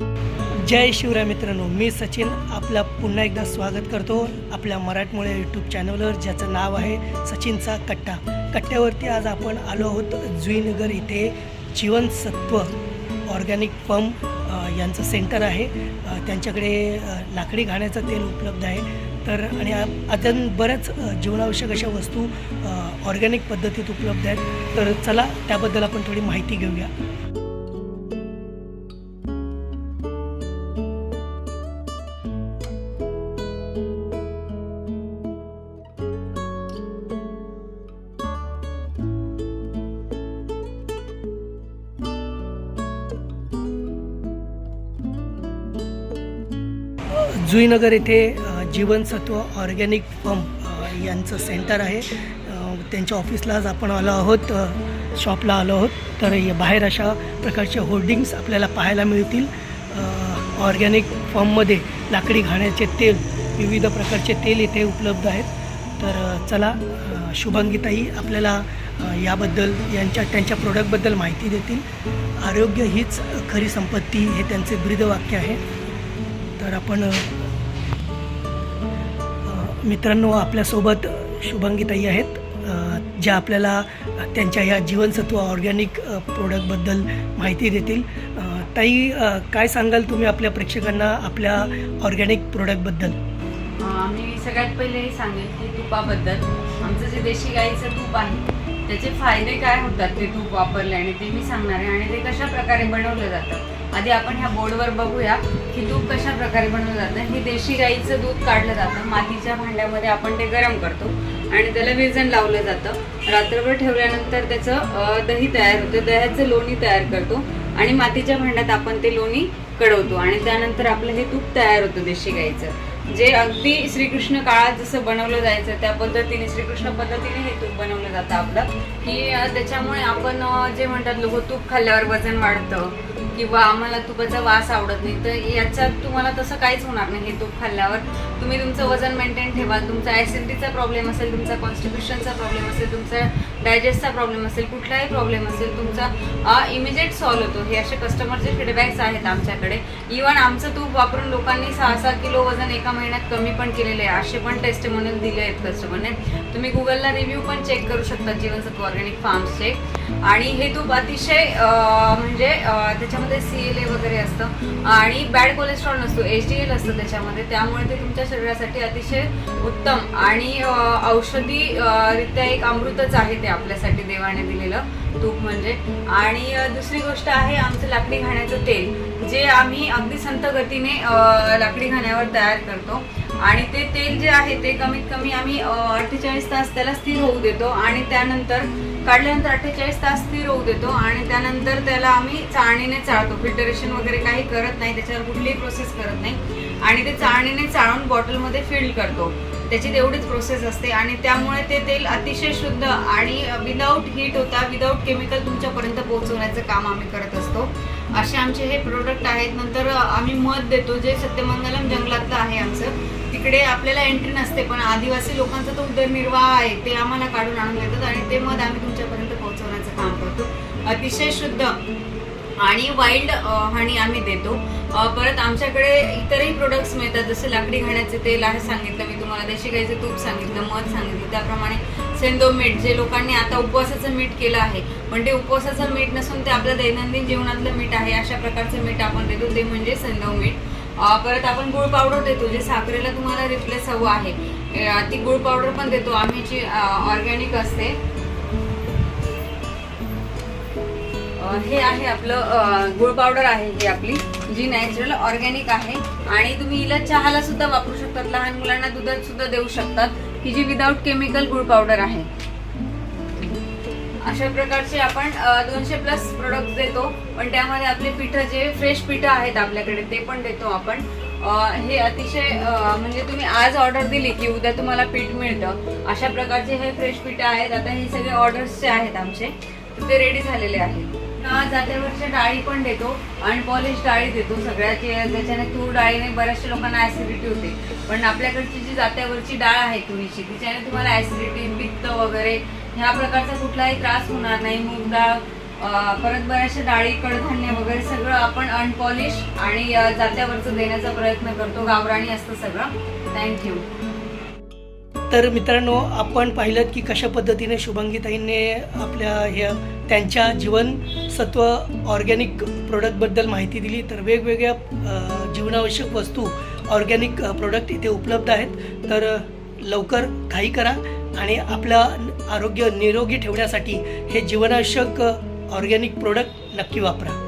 जय शिवराय मित्रांनो मी सचिन आपला पुन्हा एकदा स्वागत करतो आपल्या मराठमोळ्या यूट्यूब चॅनलवर ज्याचं नाव आहे सचिनचा कट्टा. कट्ट्यावरती आज आपण आलो आहोत जुईनगर इथे जीवनसत्व ऑर्गॅनिक फर्म यांचं सेंटर आहे. त्यांच्याकडे लाकडी घाण्याचं तेल उपलब्ध आहे. तर आणि अजून बऱ्याच जीवनावश्यक अशा वस्तू ऑर्गॅनिक पद्धतीत उपलब्ध आहेत. तर चला त्याबद्दल आपण थोडी माहिती घेऊया. जुईनगर येथे जीवनसत्व ऑर्गॅनिक फर्म यांचं सेंटर आहे. त्यांच्या ऑफिसला आज आपण आलो आहोत शॉपला आलो आहोत. तर बाहेर अशा प्रकारचे होर्डिंग्स आपल्याला पाहायला मिळतील. ऑर्गॅनिक फॉर्ममध्ये लाकडी घाण्याचे तेल विविध प्रकारचे तेल इथे उपलब्ध आहेत. तर चला शुभांगीताई आपल्याला याबद्दल यांच्या त्यांच्या प्रोडक्टबद्दल माहिती देतील. आरोग्य हीच खरी संपत्ती हे त्यांचे ब्रीदवाक्य आहे. तर आपण मित्रांनो आपल्यासोबत शुभांगीताई आहेत ज्या आपल्याला त्यांच्या या जीवनसत्व ऑर्गॅनिक प्रोडक्टबद्दल माहिती देतील. ताई काय सांगाल तुम्ही आपल्या प्रेक्षकांना आपल्या ऑर्गॅनिक प्रोडक्टबद्दल मी सगळ्यात पहिले सांगेन की तुपाबद्दल. आमचं जे देशी गाईचं तूप आहे त्याचे फायदे काय होतात ते तूप वापरल्याने ते मी सांगणार आहे आणि ते कशा प्रकारे बनवलं जातं? आधी आपण ह्या बोर्डवर बघूया की तूप कशा प्रकारे बनवलं जातं. हे देशी गाईचं दूध काढलं जातं. मातीच्या भांड्यामध्ये आपण ते गरम करतो आणि त्याला विजन लावलं जातं. रात्रभर ठेवल्यानंतर त्याचं दही तयार होतं. दह्याचं लोणी तयार करतो आणि मातीच्या भांड्यात आपण ते लोणी कडवतो आणि त्यानंतर आपलं हे तूप तयार होतं देशी गाईचं. जे अगदी श्रीकृष्ण काळात जसं बनवलं जायचं त्या पद्धतीने श्रीकृष्ण पद्धतीने हे तूप बनवलं जातं आपलं. की त्याच्यामुळे आपण जे म्हणतात लोक तूप खाल्ल्यावर वजन वाढतं किंवा आम्हाला तुपाचा वास आवडत नाही तर याच्यात तुम्हाला तसं काहीच होणार नाही हे तूप खाल्ल्यावर. तुम्ही तुमचं वजन मेंटेन ठेवा. तुमचा ॲसिडिटीचा प्रॉब्लेम असेल तुमचा कॉन्स्टिट्युशनचा प्रॉब्लेम असेल तुमचा डायजेस्टचा प्रॉब्लेम असेल कुठलाही प्रॉब्लेम असेल तुमचा इमिजिएट सॉल्व्ह होतो. हे असे कस्टमरचे फीडबॅक्स आहेत आमच्याकडे. इवन आमचं तूप वापरून लोकांनी सहा सहा किलो वजन एका महिन्यात कमी पण केलेले आहे. असे पण टेस्ट म्हणून दिले आहेत कस्टमरने तुम्ही गुगलला रिव्ह्यू पण चेक करू शकता जीवनसत्व ऑर्गॅनिक फार्म्सचे आणि हे तूप अतिशय म्हणजे त्याच्यामध्ये सी एल ए वगैरे असतं. आणि बॅड कोलेस्ट्रॉल नसतो एच डी एल असतं त्याच्यामध्ये. त्यामुळे ते तुमच्या शरीरासाठी अतिशय उत्तम. आणि औषधी रित्या एक अमृतच आहे ते आपल्यासाठी देवाने दिलेलं तूप म्हणजे. आणि दुसरी गोष्ट आहे आमचं लाकडी घाण्याचं तेल जे आम्ही अगदी संत गतीने लाकडी घाण्यावर तयार करतो. आणि ते तेल जे आहे ते कमीत कमी आम्ही अठ्ठेचाळीस तास त्याला स्थिर होऊ देतो आणि त्यानंतर काढल्यानंतर अठ्ठेचाळीस तास स्थिर होऊ देतो आणि त्यानंतर त्याला आम्ही चाळणीने चाळतो. फिल्टरेशन वगैरे काही करत नाही त्याच्यावर कुठलीही प्रोसेस करत नाही. आणि ते चाळणीने चाळून बॉटलमध्ये फिल करतो. त्याची तेवढीच प्रोसेस असते आणि त्यामुळे ते तेल अतिशय शुद्ध आणि विदाऊट हीट होता विदाऊट केमिकल तुमच्यापर्यंत पोहोचवण्याचं काम आम्ही करत असतो. असे आमचे हे प्रोडक्ट आहेत. नंतर आम्ही मध देतो जे सत्यमंगलम जंगलातलं आहे आमचं. तिकडे आपल्याला एंट्री नसते पण आदिवासी लोकांचा तो उदरनिर्वाह आहे ते आम्हाला काढून आणून देतात आणि ते मध आम्ही तुमच्यापर्यंत पोहोचवण्याचं काम करतो. अतिशय शुद्ध. आणि वाईल्ड हनी आम्ही देतो. परत आमच्याकडे इतरही प्रोडक्ट्स मिळतात. जसे लाकडी घाण्याचे तेल आहे सांगितलं मी तुम्हाला देशी गाईचं तूप सांगितलं मध सांगितलं त्याप्रमाणे सेंदो मीठ जे लोकांनी आता उपवासाचं मीठ केलं आहे. पण ते उपवासाचं मीठ नसून ते आपलं दैनंदिन जीवनातलं मीठ आहे अशा प्रकारचं मीठ आपण देतो. ते म्हणजे सेंदो मीठ. परत आपण गुळ पावडर देतो जे साखरेला तुम्हाला रिप्लेस हवं आहे. ती गुळ पावडर पण देतो. आम्ही जी ऑर्गॅनिक असते हे आहे आपलं गुळ पावडर आहे ही आपली जी नॅचरल ऑर्गॅनिक आहे. आणि तुम्ही हिला चहाला सुद्धा वापरू शकतात. लहान मुलांना दुधात सुद्धा देऊ शकतात. ही जी विदाऊट केमिकल गुळ पावडर आहे. अशा प्रकारचे आपण दोनशे प्लस प्रोडक्ट देतो. पण त्यामध्ये आपले पिठं जे फ्रेश पिठं आहेत आपल्याकडे ते पण देतो आपण. हे अतिशय म्हणजे तुम्ही आज ऑर्डर दिली की उद्या तुम्हाला पीठ मिळतं. अशा प्रकारचे हे फ्रेश पिठं आहेत. आता हे सगळे ऑर्डर्सचे आहेत आमचे ते रेडी झालेले आहेत. अ, डाळी पण देतो अनपॉलिश डाळी देतो सगळ्याची. त्याच्याने तूर डाळीने बऱ्याचशा लोकांना ऍसिडिटी होते. पण आपल्याकडची जी जात्यावरची डाळ आहे तुरीची तिच्याने तुम्हाला ऍसिडिटी पित्त वगैरे ह्या प्रकारचा कुठलाही त्रास होणार नाही. मूग डाळ परत बऱ्याचशा डाळी कडधान्य वगैरे सगळं आपण अनपॉलिश आणि जात्यावरचं देण्याचा प्रयत्न करतो. गावराणी असतं सगळं. थँक्यू तर मित्रांनो आपण पाहिलं की कशा पद्धतीने शुभांगीताईंनी आपल्या ह्या त्यांच्या जीवनसत्व ऑर्गॅनिक प्रोडक्टबद्दल माहिती दिली तर वेगवेगळ्या जीवनावश्यक वस्तू ऑर्गॅनिक प्रोडक्ट इथे उपलब्ध आहेत. तर लवकर घाई करा आणि आपलं आरोग्य निरोगी ठेवण्यासाठी हे जीवनावश्यक ऑर्गॅनिक प्रोडक्ट नक्की वापरा.